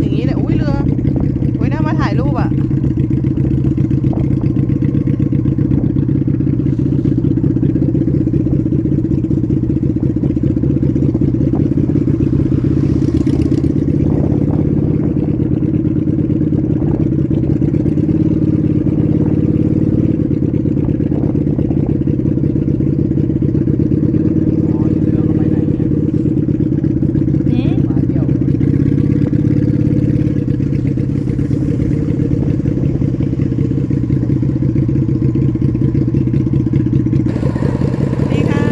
อย่างนี้เลยอุ้ยเรืออุ้ยน่ามาถ่ายรูปอะ อ๋อเรือก็ไปไหนเนี่ย หืม มาเที่ยวเหรอ นี่ค่ะ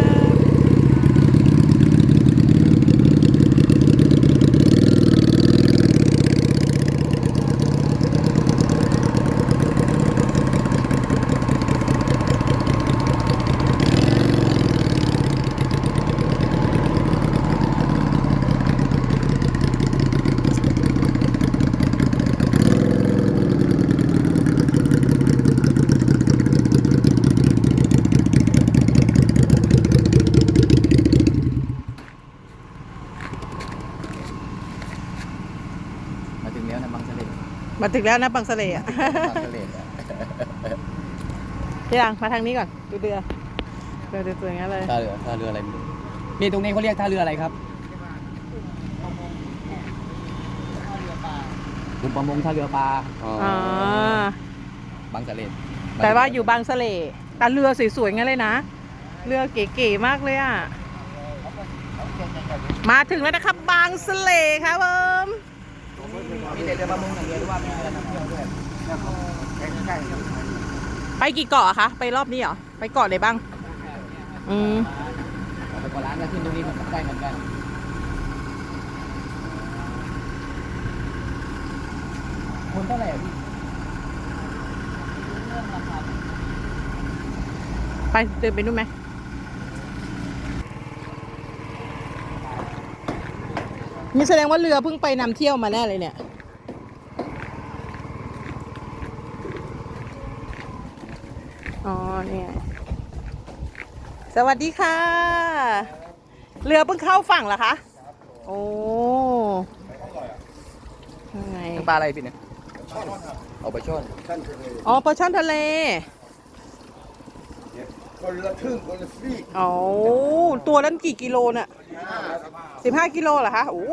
มา ถึงแล้วนะบางเสลดมาถึงแล้วนะบางสะเลอะบางเสลดอะพี่ดังมาทางนี้ก่อนดูเรือเรือสวยๆอย่างนั้นเลยท่าเรือท่าเรืออะไรไม่รู้นี่ตรงนี้เขาเรียกท่าเรืออะไรครับกลุ่มประมงท่าเรือปลาอ๋อออ๋อบางเสลดแต่ว่าอยู่บางสะเลแต่เรือสวยๆงั้นเลยนะ เรือเก๋ๆมากเลยอะ มาถึงแล้วนะครับบางสะเลครับผม มีแต่เรือประมงอย่างเดียวหรือว่ามีเรือท่องเที่ยวด้วยใช่ไปกี่เกาะอะคะ ไปรอบนี้เหรอ ไปเกาะไหนบ้าง อืมไปกว่าร้านก็ขึ้นตรงนี้มันก็ได้เหมือนกันคนเท่าไหร่อะพี่ไปเดินไปนู่นไหม นี่แสดงว่าเรือเพิ่งไปนำเที่ยวมาแน่เลยเนี่ย อ๋อเนี่ย สวัสดีค่ะ เรือเพิ่งเข้าฝั่งเหรอคะ โอ้ยังไงปลาอะไรพี่เนี่ยเอาไปช่อนอ๋อปลาช่อนทะเลคนละครึ่งคนละซีกอ๋อตัวนั้นกี่กิโลน่ะ สิบห้ากิโลเหรอคะ โอ้